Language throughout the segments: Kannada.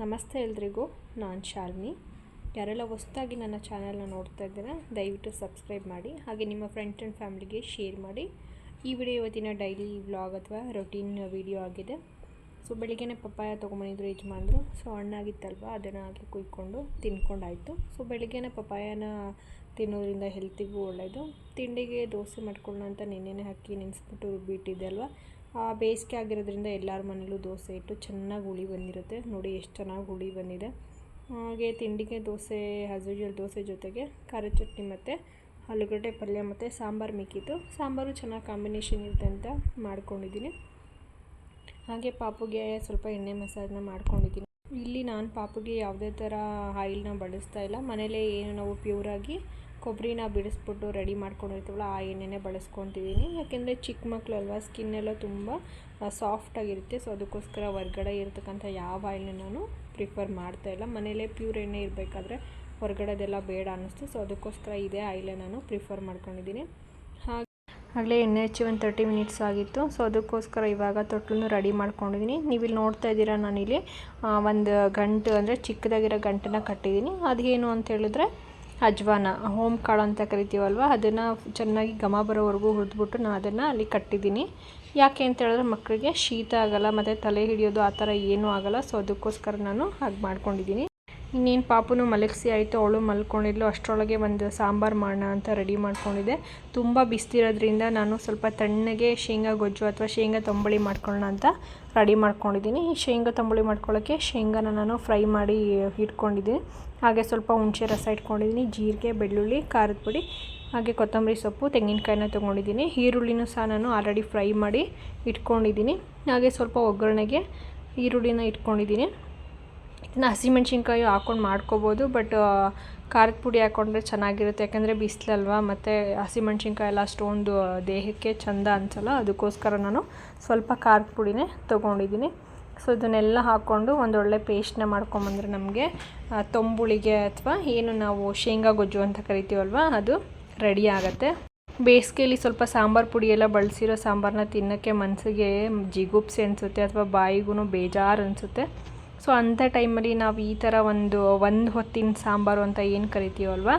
ನಮಸ್ತೆ ಎಲ್ರಿಗೂ, ನಾನು ಶಾಲಿನಿ ಯಾರೆಲ್ಲ ಹೊಸ್ದಾಗಿ ನನ್ನ ಚಾನಲ್ನ ನೋಡ್ತಾ ಇದ್ದೀರಾ, ದಯವಿಟ್ಟು ಸಬ್ಸ್ಕ್ರೈಬ್ ಮಾಡಿ, ಹಾಗೆ ನಿಮ್ಮ ಫ್ರೆಂಡ್ಸ್ ಆ್ಯಂಡ್ ಫ್ಯಾಮಿಲಿಗೆ ಶೇರ್ ಮಾಡಿ. ಈ ವಿಡಿಯೋ ಇವತ್ತಿನ ಡೈಲಿ ವ್ಲಾಗ್ ಅಥವಾ ರೊಟೀನ್ ವಿಡಿಯೋ ಆಗಿದೆ. ಸೊ ಬೆಳಿಗ್ಗೆನೇ ಪಪ್ಪಾಯ ತೊಗೊಂಬಂದಿದ್ರು ಯಜಮಾನ್ರು. ಸೊ ಹಣ್ಣಾಗಿತ್ತಲ್ವ ಅದನ್ನು ಹಾಕಿ ಕುಯ್ಕೊಂಡು ತಿನ್ಕೊಂಡಾಯಿತು. ಸೊ ಬೆಳಿಗ್ಗೆನೇ ಪಪ್ಪಾಯನ ತಿನ್ನೋದ್ರಿಂದ ಹೆಲ್ತಿಗೂ ಒಳ್ಳೆಯದು ತಿಂಡಿಗೆ ದೋಸೆ ಮಾಡ್ಕೊಳ್ಳೋಣ ಅಂತ ನೆನ್ನೆನೇ ಹಾಕಿ ನೆನೆಸ್ಬಿಟ್ಟು ರುಬ್ಬಿಟ್ಟಿದ್ದೆ ಅಲ್ವಾ? ಬೇಸಿಗೆ ಆಗಿರೋದ್ರಿಂದ ಎಲ್ಲರ ಮನೇಲೂ ದೋಸೆ ಇಟ್ಟು ಚೆನ್ನಾಗಿ ಹುಳಿ ಬಂದಿರುತ್ತೆ. ನೋಡಿ ಎಷ್ಟು ಚೆನ್ನಾಗಿ ಹುಳಿ ಬಂದಿದೆ. ಹಾಗೆ ತಿಂಡಿಗೆ ದೋಸೆ ಯೂಶುವಲ್ ದೋಸೆ ಜೊತೆಗೆ ಖಾರದ ಚಟ್ನಿ ಮತ್ತು ಆಲೂಗಡ್ಡೆ ಪಲ್ಯ ಮತ್ತು ಸಾಂಬಾರು ಮಿಕ್ಕಿತ್ತು ಸಾಂಬಾರು ಚೆನ್ನಾಗಿ ಕಾಂಬಿನೇಷನ್ ಇರುತ್ತೆ ಅಂತ ಮಾಡ್ಕೊಂಡಿದ್ದೀನಿ. ಹಾಗೆ ಪಾಪುಗೆ ಸ್ವಲ್ಪ ಎಣ್ಣೆ ಮಸಾಜನ್ನ ಮಾಡ್ಕೊಂಡಿದ್ದೀನಿ. ಇಲ್ಲಿ ನಾನು ಪಾಪುಗೆ ಯಾವುದೇ ಥರ ಆಯಿಲ್ನ ಬಳಸ್ತಾ ಇಲ್ಲ. ಮನೇಲೇ ಏನು, ನಾವು ಪ್ಯೂರಾಗಿ ಕೊಬ್ಬರಿನ ಬಿಡಿಸ್ಬಿಟ್ಟು ರೆಡಿ ಮಾಡ್ಕೊಂಡಿರ್ತೀವಲ್ಲ ಆ ಎಣ್ಣೆನೇ ಬಳಸ್ಕೊತಿದ್ದೀನಿ ಯಾಕೆಂದರೆ ಚಿಕ್ಕ ಮಕ್ಕಳು ಅಲ್ವಾ ಸ್ಕಿನ್ ಎಲ್ಲ ತುಂಬ ಸಾಫ್ಟಾಗಿರುತ್ತೆ ಸೊ ಅದಕ್ಕೋಸ್ಕರ ಹೊರ್ಗಡೆ ಇರತಕ್ಕಂಥ ಯಾವ ಆಯಿಲ್ನ ನಾನು ಪ್ರಿಫರ್ ಮಾಡ್ತಾ ಇಲ್ಲ. ಮನೆಯಲ್ಲೇ ಪ್ಯೂರ್ ಎಣ್ಣೆ ಇರಬೇಕಾದ್ರೆ ಹೊರಗಡೆದೆಲ್ಲ ಬೇಡ ಅನ್ನಿಸ್ತು. ಸೊ ಅದಕ್ಕೋಸ್ಕರ ಇದೇ ಆಯಿಲೇ ನಾನು ಪ್ರಿಫರ್ ಮಾಡ್ಕೊಂಡಿದ್ದೀನಿ ಹಾಗೆ ಆಗಲೇ ಎಣ್ಣೆ ಹಚ್ಚಿ ಒಂದು ತರ್ಟಿ ಮಿನಿಟ್ಸ್ ಆಗಿತ್ತು. ಸೊ ಅದಕ್ಕೋಸ್ಕರ ಇವಾಗ ತೊಟ್ಟಲನ್ನು ರೆಡಿ ಮಾಡ್ಕೊಂಡಿದ್ದೀನಿ ನೀವು ಇಲ್ಲಿ ನೋಡ್ತಾ ಇದ್ದೀರಾ ನಾನಿಲ್ಲಿ ಒಂದು ಗಂಟು, ಅಂದರೆ ಚಿಕ್ಕದಾಗಿರೋ ಗಂಟನ್ನು ಕಟ್ಟಿದ್ದೀನಿ ಅದೇನು ಅಂತ ಹೇಳಿದ್ರೆ ಅಜ್ವಾನ, ಹೋಮ್ ಕಾಳು ಅಂತ ಕರಿತೀವಲ್ವ, ಅದನ್ನು ಚೆನ್ನಾಗಿ ಘಮ ಬರೋವರೆಗೂ ಹುರಿದ್ಬಿಟ್ಟು ನಾನು ಅದನ್ನು ಅಲ್ಲಿ ಕಟ್ಟಿದ್ದೀನಿ. ಯಾಕೆ ಅಂತ ಹೇಳಿದ್ರೆ ಮಕ್ಕಳಿಗೆ ಶೀತ ಆಗಲ್ಲ, ಮತ್ತು ತಲೆ ಹಿಡಿಯೋದು ಆ ಥರ ಏನೂ ಆಗಲ್ಲ, ಸೊ ಅದಕ್ಕೋಸ್ಕರ ನಾನು ಹಾಗೆ ಮಾಡ್ಕೊಂಡಿದ್ದೀನಿ. ಇನ್ನೇನು ಪಾಪುನು ಮಲಗಿಸಿ ಆಯಿತು, ಅವಳು ಮಲ್ಕೊಂಡಿದ್ಲು, ಅಷ್ಟರೊಳಗೆ ಒಂದು ಸಾಂಬಾರು ಮಾಡೋಣ ಅಂತ ರೆಡಿ ಮಾಡ್ಕೊಂಡಿದ್ದೆ. ತುಂಬ ಬಿಸ್ತಿರೋದ್ರಿಂದ ನಾನು ಸ್ವಲ್ಪ ತಣ್ಣಗೆ ಶೇಂಗಾ ಗೊಜ್ಜು ಅಥವಾ ಶೇಂಗಾ ತಂಬಳಿ ಮಾಡ್ಕೊಳ್ಳೋಣ ಅಂತ ರೆಡಿ ಮಾಡ್ಕೊಂಡಿದ್ದೀನಿ. ಈ ಶೇಂಗಾ ತಂಬಳಿ ಮಾಡ್ಕೊಳ್ಳೋಕ್ಕೆ ಶೇಂಗಾನ ನಾನು ಫ್ರೈ ಮಾಡಿ ಇಟ್ಕೊಂಡಿದ್ದೀನಿ ಹಾಗೆ ಸ್ವಲ್ಪ ಹುಣಸೆ ರಸ ಇಟ್ಕೊಂಡಿದ್ದೀನಿ, ಜೀರಿಗೆ, ಬೆಳ್ಳುಳ್ಳಿ, ಖಾರದ ಪುಡಿ, ಹಾಗೆ ಕೊತ್ತಂಬರಿ ಸೊಪ್ಪು, ತೆಂಗಿನಕಾಯಿನ ತೊಗೊಂಡಿದ್ದೀನಿ. ಈರುಳ್ಳಿನೂ ಸಹ ನಾನು ಆಲ್ರೆಡಿ ಫ್ರೈ ಮಾಡಿ ಇಟ್ಕೊಂಡಿದ್ದೀನಿ. ಹಾಗೆ ಸ್ವಲ್ಪ ಒಗ್ಗರಣೆಗೆ ಈರುಳ್ಳಿನ ಇಟ್ಕೊಂಡಿದ್ದೀನಿ. ಇದನ್ನ ಹಸಿಮೆಣ್ಸಿನ್ಕಾಯಿ ಹಾಕ್ಕೊಂಡು ಮಾಡ್ಕೋಬೋದು ಬಟ್ ಖಾರದ ಪುಡಿ ಹಾಕ್ಕೊಂಡ್ರೆ ಚೆನ್ನಾಗಿರುತ್ತೆ. ಯಾಕಂದರೆ ಬಿಸಿಲಲ್ವ, ಮತ್ತು ಹಸಿಮೆಣ್ಸಿನ್ಕಾಯಿ ಎಲ್ಲ ಅಷ್ಟೊಂದು ದೇಹಕ್ಕೆ ಚೆಂದ ಅನ್ಸಲ್ಲ. ಅದಕ್ಕೋಸ್ಕರ ನಾನು ಸ್ವಲ್ಪ ಖಾರದ ಪುಡಿನೇ ತೊಗೊಂಡಿದ್ದೀನಿ. ಸೊ ಇದನ್ನೆಲ್ಲ ಹಾಕ್ಕೊಂಡು ಒಂದೊಳ್ಳೆ ಪೇಸ್ಟ್ನ ಮಾಡ್ಕೊಂಬಂದ್ರೆ ನಮಗೆ ತೊಂಬುಳಿಗೆ ಅಥವಾ ಏನು ನಾವು ಶೇಂಗಾ ಗೊಜ್ಜು ಅಂತ ಕರಿತೀವಲ್ವ, ಅದು ರೆಡಿ ಆಗುತ್ತೆ. ಬೇಸಿಗೆಯಲ್ಲಿ ಸ್ವಲ್ಪ ಸಾಂಬಾರು ಪುಡಿ ಎಲ್ಲ ಬಳಸಿರೋ ಸಾಂಬಾರನ್ನ ತಿನ್ನೋಕ್ಕೆ ಮನಸ್ಸಿಗೆ ಜಿಗುಪ್ಸೆ ಅನಿಸುತ್ತೆ, ಅಥವಾ ಬಾಯಿಗೂ ಬೇಜಾರು ಅನಿಸುತ್ತೆ. ಸೊ ಅಂಥ ಟೈಮಲ್ಲಿ ನಾವು ಈ ಥರ ಒಂದು ಒಂದು ಹೊತ್ತಿನ ಸಾಂಬಾರು ಅಂತ ಏನು ಕರಿತೀವಲ್ವ?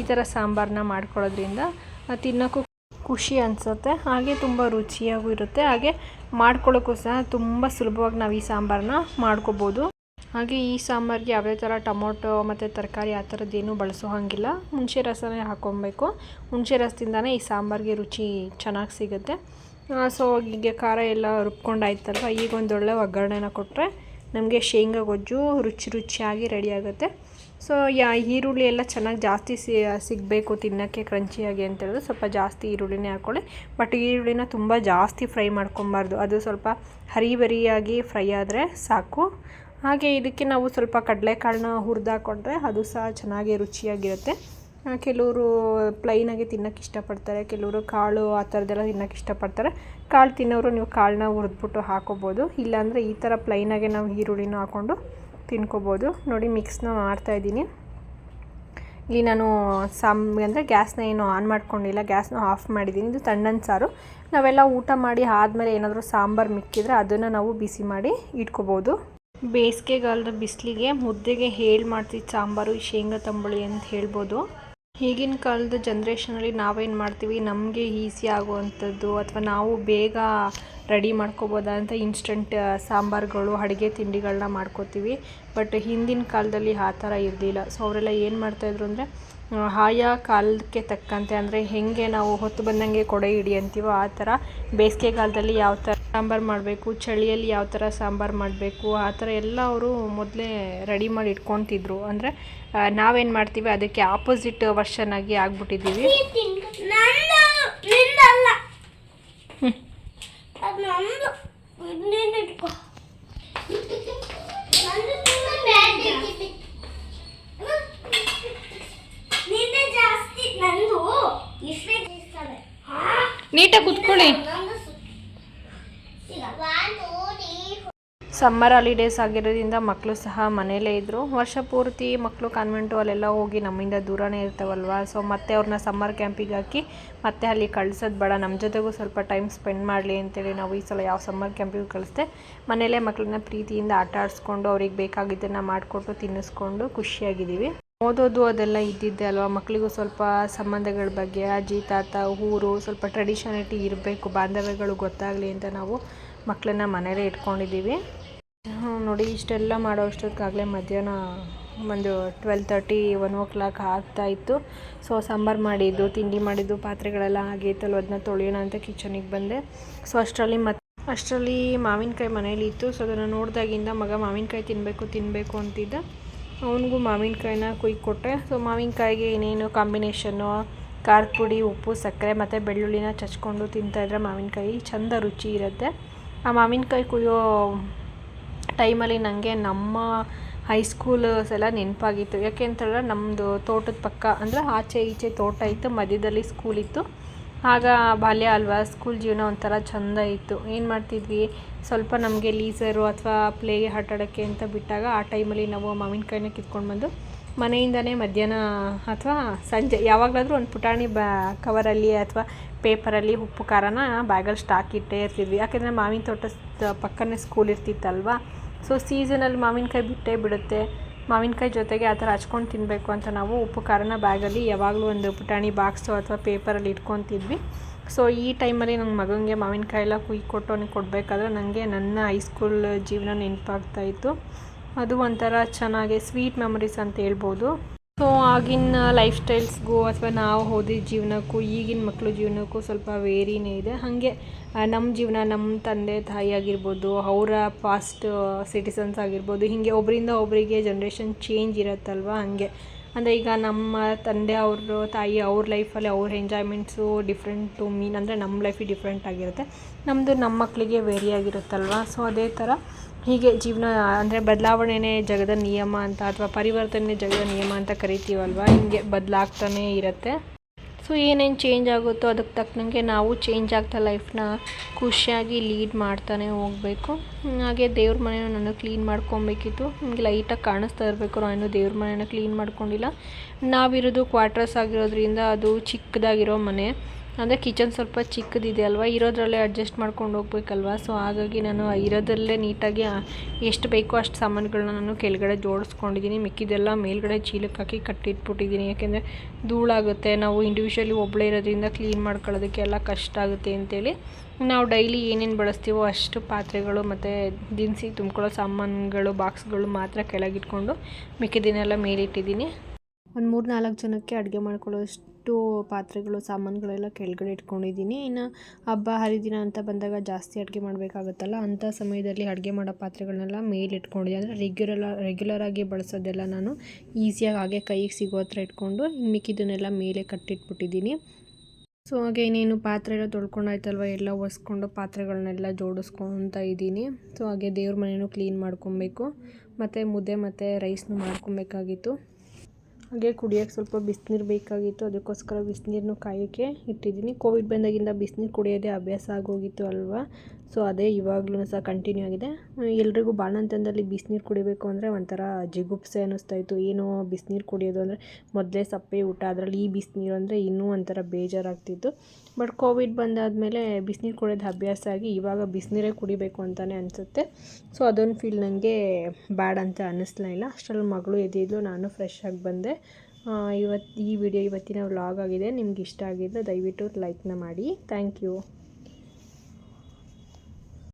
ಈ ಥರ ಸಾಂಬಾರನ್ನ ಮಾಡ್ಕೊಳ್ಳೋದ್ರಿಂದ ತಿನ್ನೋಕ್ಕೂ ಖುಷಿ ಅನಿಸುತ್ತೆ. ಹಾಗೆ ತುಂಬ ರುಚಿಯಾಗೂ ಇರುತ್ತೆ. ಹಾಗೆ ಮಾಡ್ಕೊಳ್ಳೋಕ್ಕೂ ಸಹ ತುಂಬ ಸುಲಭವಾಗಿ ನಾವು ಈ ಸಾಂಬಾರನ್ನ ಮಾಡ್ಕೋಬೋದು. ಹಾಗೆ ಈ ಸಾಂಬಾರಿಗೆ ಯಾವುದೇ ಥರ ಟೊಮೊಟೊ ಮತ್ತು ತರಕಾರಿ ಆ ಥರದ್ದೇನು ಬಳಸೋ ಹಾಗಿಲ್ಲ ಹುಣಸೆ ರಸನೇ ಹಾಕ್ಕೊಬೇಕು ಹುಣಸೆ ರಸದಿಂದನೇ ಈ ಸಾಂಬಾರಿಗೆ ರುಚಿ ಚೆನ್ನಾಗಿ ಸಿಗುತ್ತೆ. ಸೊ ಹೀಗೆ ಖಾರ ಎಲ್ಲ ರುಬ್ಕೊಂಡಾಯ್ತಲ್ವ? ಈಗ ಒಂದೊಳ್ಳೆ ಒಗ್ಗರಣೆನ ಕೊಟ್ಟರೆ ನಮಗೆ ಶೇಂಗಾ ಗೊಜ್ಜು ರುಚಿ ರುಚಿಯಾಗಿ ರೆಡಿ ಆಗುತ್ತೆ. ಸೊ ಯಾ ಈರುಳ್ಳಿ ಎಲ್ಲ ಚೆನ್ನಾಗಿ ಜಾಸ್ತಿ ಸಿಗಬೇಕು ತಿನ್ನೋಕ್ಕೆ ಕ್ರಂಚಿಯಾಗಿ ಅಂತೇಳಿದ್ರೆ ಸ್ವಲ್ಪ ಜಾಸ್ತಿ ಈರುಳ್ಳಿನೇ ಹಾಕ್ಕೊಳ್ಳಿ ಬಟ್ ಈರುಳ್ಳಿನ ತುಂಬ ಜಾಸ್ತಿ ಫ್ರೈ ಮಾಡ್ಕೊಬಾರ್ದು. ಅದು ಸ್ವಲ್ಪ ಹರಿಬರಿಯಾಗಿ ಫ್ರೈ ಆದರೆ ಸಾಕು. ಹಾಗೆ ಇದಕ್ಕೆ ನಾವು ಸ್ವಲ್ಪ ಕಡಲೆಕಾಳನ್ನ ಹುರಿದಾಕೊಂಡ್ರೆ ಅದು ಸಹ ಚೆನ್ನಾಗಿ ರುಚಿಯಾಗಿರುತ್ತೆ. ಕೆಲವರು ಪ್ಲೈನಾಗೆ ತಿನ್ನೋಕ್ಕೆ ಇಷ್ಟಪಡ್ತಾರೆ, ಕೆಲವರು ಕಾಳು ಆ ಥರದ್ದೆಲ್ಲ ತಿನ್ನೋಕೆ ಇಷ್ಟಪಡ್ತಾರೆ. ಕಾಳು ತಿನ್ನೋರು ನೀವು ಕಾಳನ್ನ ಹುರಿದ್ಬಿಟ್ಟು ಹಾಕೋಬೋದು. ಇಲ್ಲಾಂದರೆ ಈ ಥರ ಪ್ಲೈನಾಗೆ ನಾವು ಈರುಳ್ಳಿನ ಹಾಕ್ಕೊಂಡು ತಿನ್ಕೋಬೋದು. ನೋಡಿ ಮಿಕ್ಸ್ನ ಮಾಡ್ತಾಯಿದ್ದೀನಿ ಇಲ್ಲಿ ನಾನು ಸಾಮ್, ಅಂದರೆ ಗ್ಯಾಸ್ನ ಏನು ಆನ್ ಮಾಡ್ಕೊಂಡಿಲ್ಲ, ಗ್ಯಾಸ್ನ ಆಫ್ ಮಾಡಿದ್ದೀನಿ. ಇದು ತಣ್ಣನ ಸಾರು. ನಾವೆಲ್ಲ ಊಟ ಮಾಡಿ ಆದಮೇಲೆ ಏನಾದರೂ ಸಾಂಬಾರು ಮಿಕ್ಕಿದ್ರೆ ಅದನ್ನು ನಾವು ಬಿಸಿ ಮಾಡಿ ಇಟ್ಕೋಬೋದು. ಬೇಸಿಗೆಗಾಲದ ಬಿಸಿಲಿಗೆ ಮುದ್ದೆಗೆ ಹೇಳಿ ಮಾಡ್ತಿದ್ದು ಸಾಂಬಾರು ಶೇಂಗಾ ತಂಬುಳಿ ಅಂತ ಹೇಳ್ಬೋದು. ಈಗಿನ ಕಾಲದ ಜನ್ರೇಷನಲ್ಲಿ ನಾವೇನು ಮಾಡ್ತೀವಿ? ನಮಗೆ ಈಸಿ ಆಗುವಂಥದ್ದು ಅಥವಾ ನಾವು ಬೇಗ ರೆಡಿ ಮಾಡ್ಕೋಬೋದಂತ ಇನ್ಸ್ಟಂಟ್ ಸಾಂಬಾರುಗಳು, ಅಡುಗೆ ತಿಂಡಿಗಳನ್ನ ಮಾಡ್ಕೋತೀವಿ. ಬಟ್ ಹಿಂದಿನ ಕಾಲದಲ್ಲಿ ಆ ಥರ ಇರಲಿಲ್ಲ. ಸೊ ಅವರೆಲ್ಲ ಏನು ಮಾಡ್ತಾಯಿದ್ರು ಅಂದರೆ ಆಯಾ ಕಾಲಕ್ಕೆ ತಕ್ಕಂತೆ ಅಂದರೆ ಹೇಗೆ ನಾವು ಹೊತ್ತು ಬಂದಂಗೆ ಕೊಡೆ ಹಿಡಿ ಅಂತೀವೋ ಆ ಥರ ಬೇಸಿಗೆಗಾಲದಲ್ಲಿ ಯಾವ ಥರ ಸಾಂಬಾರು ಮಾಡಬೇಕು ಚಳಿಯಲ್ಲಿ ಯಾವ ಥರ ಸಾಂಬಾರು ಮಾಡಬೇಕು ಆ ಥರ ಎಲ್ಲ ಅವರು ಮೊದಲೇ ರೆಡಿ ಮಾಡಿ ಇಟ್ಕೊತಿದ್ರು. ಅಂದರೆ ನಾವೇನು ಮಾಡ್ತೀವಿ ಅದಕ್ಕೆ ಆಪೋಸಿಟ್ ವರ್ಷನ್ ಆಗಿ ಆಗ್ಬಿಟ್ಟಿದ್ದೀವಿ. ನೀಟಾಗಿ ಕುತ್ಕೊಳ್ಳಿ. ಸಮ್ಮರ್ ಹಾಲಿಡೇಸ್ ಆಗಿರೋದ್ರಿಂದ ಮಕ್ಕಳು ಸಹ ಮನೇಲೇ ಇದ್ದರು ವರ್ಷ ಪೂರ್ತಿ ಮಕ್ಕಳು ಕಾನ್ವೆಂಟು ಅಲ್ಲೆಲ್ಲ ಹೋಗಿ ನಮ್ಮಿಂದ ದೂರನೇ ಇರ್ತಾವಲ್ವ? ಸೊ ಮತ್ತೆ ಅವ್ರನ್ನ ಸಮ್ಮರ್ ಕ್ಯಾಂಪಿಗೆ ಹಾಕಿ ಮತ್ತೆ ಅಲ್ಲಿ ಕಳ್ಸೋದು ಬೇಡ. ನಮ್ಮ ಜೊತೆಗೂ ಸ್ವಲ್ಪ ಟೈಮ್ ಸ್ಪೆಂಡ್ ಮಾಡಲಿ ಅಂತೇಳಿ ನಾವು ಈ ಸಲ ಯಾವ ಸಮ್ಮರ್ ಕ್ಯಾಂಪಿಗೂ ಕಳಿಸ್ದೆ. ಮನೇಲೇ ಮಕ್ಕಳನ್ನ ಪ್ರೀತಿಯಿಂದ ಆಟ ಆಡಿಸ್ಕೊಂಡು ಅವ್ರಿಗೆ ಬೇಕಾಗಿದ್ದನ್ನು ಮಾಡಿಕೊಟ್ಟು ತಿನ್ನಿಸ್ಕೊಂಡು ಖುಷಿಯಾಗಿದ್ದೀವಿ. ಓದೋದು ಅದೆಲ್ಲ ಇದ್ದಿದ್ದೆ ಅಲ್ವಾ? ಮಕ್ಕಳಿಗೂ ಸ್ವಲ್ಪ ಸಂಬಂಧಗಳ ಬಗ್ಗೆ, ಅಜ್ಜಿ, ತಾತ, ಊರು, ಸ್ವಲ್ಪ ಟ್ರೆಡಿಷನಿಟಿ ಇರಬೇಕು. ಬಾಂಧವ್ಯಗಳು ಗೊತ್ತಾಗಲಿ ಅಂತ ನಾವು ಮಕ್ಕಳನ್ನ ಮನೇಲೇ ಇಟ್ಕೊಂಡಿದ್ದೀವಿ. ನೋಡಿ, ಇಷ್ಟೆಲ್ಲ ಮಾಡೋ ಅಷ್ಟೊತ್ತಿಗಾಗಲೇ ಮಧ್ಯಾಹ್ನ ಒಂದು twelve thirty one o'clock ಆಗ್ತಾಯಿತ್ತು ಸೊ ಸಾಂಬಾರು ಮಾಡಿದ್ದು, ತಿಂಡಿ ಮಾಡಿದ್ದು, ಪಾತ್ರೆಗಳೆಲ್ಲ ಆಗೈತಲ್ಲ ಅದನ್ನ ತೊಳೆಯೋಣ ಅಂತ ಕಿಚನಿಗೆ ಬಂದೆ. ಸೊ ಅಷ್ಟರಲ್ಲಿ ಮತ್ತೆ ಅಷ್ಟರಲ್ಲಿ ಮಾವಿನಕಾಯಿ ಮನೇಲಿ ಇತ್ತು. ಸೊ ಅದನ್ನು ನೋಡಿದಾಗಿಂದ ಮಗ ಮಾವಿನಕಾಯಿ ತಿನ್ನಬೇಕು ತಿನ್ನಬೇಕು ಅಂತಿದ್ದ. ಅವನಿಗೂ ಮಾವಿನಕಾಯಿನ ಕುಯ್ದು ಕೊಟ್ಟೆ. ಸೊ ಮಾವಿನಕಾಯಿಗೆ ಏನೇನು ಕಾಂಬಿನೇಷನ್ನು ಖಾರದ ಪುಡಿ, ಉಪ್ಪು, ಸಕ್ಕರೆ ಮತ್ತು ಬೆಳ್ಳುಳ್ಳಿನ ಚಚ್ಕೊಂಡು ತಿಂತಾಯಿದ್ರೆ ಮಾವಿನಕಾಯಿ ಚೆಂದ ರುಚಿ ಇರುತ್ತೆ. ಆ ಮಾವಿನಕಾಯಿ ಕುಯ್ಯೋ ಟೈಮಲ್ಲಿ ನನಗೆ ನಮ್ಮ ಹೈಸ್ಕೂಲ್ಸ್ ಎಲ್ಲ ನೆನಪಾಗಿತ್ತು. ಯಾಕೆ ಅಂತೇಳಿದ್ರೆ ನಮ್ಮದು ತೋಟದ ಪಕ್ಕ, ಅಂದರೆ ಆಚೆ ಈಚೆ ತೋಟ ಇತ್ತು, ಮಧ್ಯದಲ್ಲಿ ಸ್ಕೂಲ್ ಇತ್ತು. ಆಗ ಬಾಲ್ಯ ಅಲ್ವಾ ಸ್ಕೂಲ್ ಜೀವನ ಒಂಥರ ಚೆಂದ ಇತ್ತು. ಏನು ಮಾಡ್ತಿದ್ವಿ? ಸ್ವಲ್ಪ ನಮಗೆ ಲೀಸರು ಅಥವಾ ಪ್ಲೇಗೆ ಆಟಾಡೋಕ್ಕೆ ಅಂತ ಬಿಟ್ಟಾಗ ಆ ಟೈಮಲ್ಲಿ ನಾವು ಮಾವಿನಕಾಯಿನ ಕಿತ್ಕೊಂಡು ಬಂದು ಮನೆಯಿಂದನೇ ಮಧ್ಯಾಹ್ನ ಅಥವಾ ಸಂಜೆ, ಯಾವಾಗಲಾದರೂ ಒಂದು ಪುಟಾಣಿ ಬ್ಯಾ ಕವರಲ್ಲಿ ಅಥವಾ ಪೇಪರಲ್ಲಿ ಉಪ್ಪು ಖಾರನ ಬ್ಯಾಗಲ್ಲಿ ಸ್ಟಾಕ್ ಇಟ್ಟೇ ಇರ್ತಿದ್ವಿ. ಯಾಕೆಂದರೆ ಮಾವಿನ ತೋಟದ ಪಕ್ಕನೇ ಸ್ಕೂಲ್ ಇರ್ತಿತ್ತಲ್ವ? ಸೊ ಸೀಸನಲ್ಲಿ ಮಾವಿನಕಾಯಿ ಬಿಟ್ಟೇ ಬಿಡುತ್ತೆ. ಮಾವಿನಕಾಯಿ ಜೊತೆಗೆ ಆ ಥರ ಹಚ್ಕೊಂಡು ತಿನ್ನಬೇಕು ಅಂತ ನಾವು ಉಪ್ಪು ಖಾರನ ಬ್ಯಾಗಲ್ಲಿ ಯಾವಾಗಲೂ ಒಂದು ಪುಟಾಣಿ ಬಾಕ್ಸು ಅಥವಾ ಪೇಪರಲ್ಲಿ ಇಟ್ಕೊತಿದ್ವಿ. ಸೊ ಈ ಟೈಮಲ್ಲಿ ನನ್ನ ಮಗನಿಗೆ ಮಾವಿನಕಾಯಿ ಎಲ್ಲ ಕೊಟ್ಟು ಅವನಿಗೆ ಕೊಡಬೇಕಾದ್ರೆ ನನಗೆ ನನ್ನ ಹೈಸ್ಕೂಲ್ ಜೀವನ ನೆನಪಾಗ್ತಾಯಿತ್ತು ಅದು ಒಂಥರ ಚೆನ್ನಾಗಿ ಸ್ವೀಟ್ ಮೆಮೊರೀಸ್ ಅಂತ ಹೇಳ್ಬೋದು. ಸೊ ಆಗಿನ ಲೈಫ್ ಸ್ಟೈಲ್ಸ್ಗೂ ಅಥವಾ ನಾವು ಓದಿದ ಜೀವನಕ್ಕೂ, ಈಗಿನ ಮಕ್ಕಳು ಜೀವನಕ್ಕೂ ಸ್ವಲ್ಪ ವೇರಿನೇ ಇದೆ. ಹಾಗೆ ನಮ್ಮ ಜೀವನ ನಮ್ಮ ತಂದೆ, ತಾಯಿ ಆಗಿರ್ಬೋದು, ಅವರ ಪಾಸ್ಟ್ ಸಿಟಿಸನ್ಸ್ ಆಗಿರ್ಬೋದು, ಹೀಗೆ ಒಬ್ಬರಿಂದ ಒಬ್ಬರಿಗೆ ಜನ್ರೇಷನ್ ಚೇಂಜ್ ಇರುತ್ತಲ್ವ ಹಾಗೆ. ಅಂದರೆ ಈಗ ನಮ್ಮ ತಂದೆ ಅವರು, ತಾಯಿ ಅವ್ರ ಲೈಫಲ್ಲಿ ಅವ್ರ ಎಂಜಾಯ್ಮೆಂಟ್ಸು ಡಿಫ್ರೆಂಟ್ ಟು ಮೀನ್ ಅಂದರೆ ನಮ್ಮ ಲೈಫಿಗೆ ಡಿಫ್ರೆಂಟ್ ಆಗಿರುತ್ತೆ. ನಮ್ಮದು ನಮ್ಮ ಮಕ್ಕಳಿಗೆ ವೇರಿ ಆಗಿರುತ್ತಲ್ವ ಸೊ ಅದೇ ಥರ ಹೀಗೆ ಜೀವನ, ಅಂದರೆ ಬದಲಾವಣೆನೇ ಜಗದ ನಿಯಮ ಅಂತ ಅಥವಾ ಪರಿವರ್ತನೆ ಜಗದ ನಿಯಮ ಅಂತ ಕರಿತೀವಲ್ವ? ಹಿಂಗೆ ಬದಲಾಗ್ತಾನೇ ಇರುತ್ತೆ. ಸೊ ಏನೇನು ಚೇಂಜ್ ಆಗುತ್ತೋ ಅದಕ್ಕೆ ತಕ್ಕನಂಗೆ ನಾವು ಚೇಂಜ್ ಆಗ್ತಾ ಲೈಫ್ನ ಖುಷಿಯಾಗಿ ಲೀಡ್ ಮಾಡ್ತಾನೆ ಹೋಗಬೇಕು. ಹಾಗೆ ದೇವ್ರ ಮನೆಯ ನಾನು ಕ್ಲೀನ್ ಮಾಡ್ಕೊಬೇಕಿತ್ತು. ನಿಮಗೆ ಲೈಟಾಗಿ ಕಾಣಿಸ್ತಾ ಇರಬೇಕು, ನಾನು ದೇವ್ರ ಮನೆಯನ್ನು ಕ್ಲೀನ್ ಮಾಡ್ಕೊಂಡಿಲ್ಲ. ನಾವಿರೋದು ಕ್ವಾರ್ಟರ್ಸ್ ಆಗಿರೋದ್ರಿಂದ ಅದು ಚಿಕ್ಕದಾಗಿರೋ ಮನೆ. ಅಂದರೆ ಕಿಚನ್ ಸ್ವಲ್ಪ ಚಿಕ್ಕದಿದೆ ಅಲ್ವಾ? ಇರೋದ್ರಲ್ಲೇ ಅಡ್ಜಸ್ಟ್ ಮಾಡ್ಕೊಂಡು ಹೋಗ್ಬೇಕಲ್ವಾ? ಸೊ ಹಾಗಾಗಿ ನಾನು ಇರೋದರಲ್ಲೇ ನೀಟಾಗಿ ಎಷ್ಟು ಬೇಕೋ ಅಷ್ಟು ಸಾಮಾನುಗಳನ್ನ ನಾನು ಕೆಳಗಡೆ ಜೋಡಿಸ್ಕೊಂಡಿದ್ದೀನಿ. ಮಿಕ್ಕಿದೆಲ್ಲ ಮೇಲ್ಗಡೆ ಚೀಲಕ್ಕೆ ಹಾಕಿ ಕಟ್ಟಿಟ್ಬಿಟ್ಟಿದ್ದೀನಿ. ಯಾಕೆಂದರೆ ಧೂಳಾಗುತ್ತೆ. ನಾವು ಇಂಡಿವಿಜುವಲಿ ಒಬ್ಬಳೇ ಇರೋದ್ರಿಂದ ಕ್ಲೀನ್ ಮಾಡ್ಕೊಳ್ಳೋದಕ್ಕೆ ಎಲ್ಲ ಕಷ್ಟ ಆಗುತ್ತೆ ಅಂತೇಳಿ. ನಾವು ಡೈಲಿ ಏನೇನು ಬಳಸ್ತೀವೋ ಅಷ್ಟು ಪಾತ್ರೆಗಳು ಮತ್ತು ದಿನಸಿ ತುಂಬ್ಕೊಳ್ಳೋ ಸಾಮಾನುಗಳು ಬಾಕ್ಸ್ಗಳು ಮಾತ್ರ ಕೆಳಗಿಟ್ಕೊಂಡು ಮಿಕ್ಕಿದಿನೆಲ್ಲ ಮೇಲಿಟ್ಟಿದ್ದೀನಿ. ಒಂದು ಮೂರು ನಾಲ್ಕು ಜನಕ್ಕೆ ಅಡುಗೆ ಮಾಡ್ಕೊಳ್ಳೋಷ್ಟು ಪಾತ್ರೆಗಳು, ಸಾಮಾನುಗಳೆಲ್ಲ ಕೆಳಗಡೆ ಇಟ್ಕೊಂಡಿದ್ದೀನಿ. ಇನ್ನು ಹಬ್ಬ, ಹರಿದಿನ ಅಂತ ಬಂದಾಗ ಜಾಸ್ತಿ ಅಡುಗೆ ಮಾಡಬೇಕಾಗುತ್ತಲ್ಲ ಅಂಥ ಸಮಯದಲ್ಲಿ ಅಡುಗೆ ಮಾಡೋ ಪಾತ್ರೆಗಳನ್ನೆಲ್ಲ ಮೇಲೆ ಇಟ್ಕೊಂಡಿದ್ದೀನಿ. ಅಂದರೆ ರೆಗ್ಯುಲರ್ ರೆಗ್ಯುಲರಾಗಿ ಬಳಸೋದೆಲ್ಲ ನಾನು ಈಸಿಯಾಗಿ ಹಾಗೆ ಕೈಗೆ ಸಿಗೋ ಹತ್ರ ಇಟ್ಕೊಂಡು ಮಿಕ್ಕಿದನ್ನೆಲ್ಲ ಮೇಲೆ ಕಟ್ಟಿಟ್ಬಿಟ್ಟಿದ್ದೀನಿ. ಸೊ ಹಾಗೆ ಇನ್ನೇನು ಪಾತ್ರೆ ಎಲ್ಲ ತೊಳ್ಕೊಂಡಾಯ್ತಲ್ವ, ಎಲ್ಲ ಒಸ್ಕೊಂಡು ಪಾತ್ರೆಗಳನ್ನೆಲ್ಲ ಜೋಡಿಸ್ಕೊತ ಇದ್ದೀನಿ. ಸೊ ಹಾಗೆ ದೇವ್ರ ಮನೆಯೂ ಕ್ಲೀನ್ ಮಾಡ್ಕೊಬೇಕು. ಮತ್ತು ಮುದ್ದೆ ಮತ್ತು ರೈಸ್ನು ಮಾಡ್ಕೊಬೇಕಾಗಿತ್ತು. ಹಾಗೆ ಕುಡಿಯೋಕ್ಕೆ ಸ್ವಲ್ಪ ಬಿಸಿನೀರು ಬೇಕಾಗಿತ್ತು. ಅದಕ್ಕೋಸ್ಕರ ಬಿಸಿನೀರನ್ನು ಕಾಯೋಕ್ಕೆ ಇಟ್ಟಿದ್ದೀನಿ. ಕೋವಿಡ್ ಬಂದಾಗಿಂದ ಬಿಸಿನೀರು ಕುಡಿಯೋದೇ ಅಭ್ಯಾಸ ಆಗೋಗಿತ್ತು ಅಲ್ವಾ? ಸೊ ಅದೇ ಇವಾಗಲೂ ಸಹ ಕಂಟಿನ್ಯೂ ಆಗಿದೆ. ಎಲ್ರಿಗೂ ಬಾಣಂತನದಲ್ಲಿ ಬಿಸಿನೀರು ಕುಡಿಬೇಕು ಅಂದರೆ ಒಂಥರ ಜಿಗುಪ್ಸೆ ಅನ್ನಿಸ್ತಾಯಿತ್ತು ಏನೋ ಬಿಸಿನೀರು ಕುಡಿಯೋದು ಅಂದರೆ ಮೊದಲೇ ಸಪ್ಪೆ ಊಟ, ಅದರಲ್ಲಿ ಈ ಬಿಸಿನೀರು ಅಂದರೆ ಇನ್ನೂ ಒಂಥರ ಬೇಜಾರಾಗ್ತಿತ್ತು. ಬಟ್ ಕೋವಿಡ್ ಬಂದಾದಮೇಲೆ ಬಿಸಿನೀರು ಕುಡಿಯೋದು ಅಭ್ಯಾಸ ಆಗಿ ಇವಾಗ ಬಿಸಿನೀರೇ ಕುಡಿಬೇಕು ಅಂತಲೇ ಅನಿಸುತ್ತೆ. ಸೊ ಅದೊಂದು ಫೀಲ್ ನನಗೆ ಬ್ಯಾಡ್ ಅಂತ ಅನ್ನಿಸ್ಲೇ ಇಲ್ಲ. ಅಷ್ಟರಲ್ಲಿ ಮಗಳು ಎದ್ದಿದ್ಲು ನಾನು ಫ್ರೆಶ್ ಆಗಿ ಬಂದೆ. ಇವತ್ತು ಈ ವಿಡಿಯೋ ಇವತ್ತಿನ ವ್ಲಾಗ್ ಆಗಿದೆ. ನಿಮ್ಗೆ ಇಷ್ಟ ಆಗಿದ್ದು ದಯವಿಟ್ಟು ಲೈಕ್ನ ಮಾಡಿ. Thank you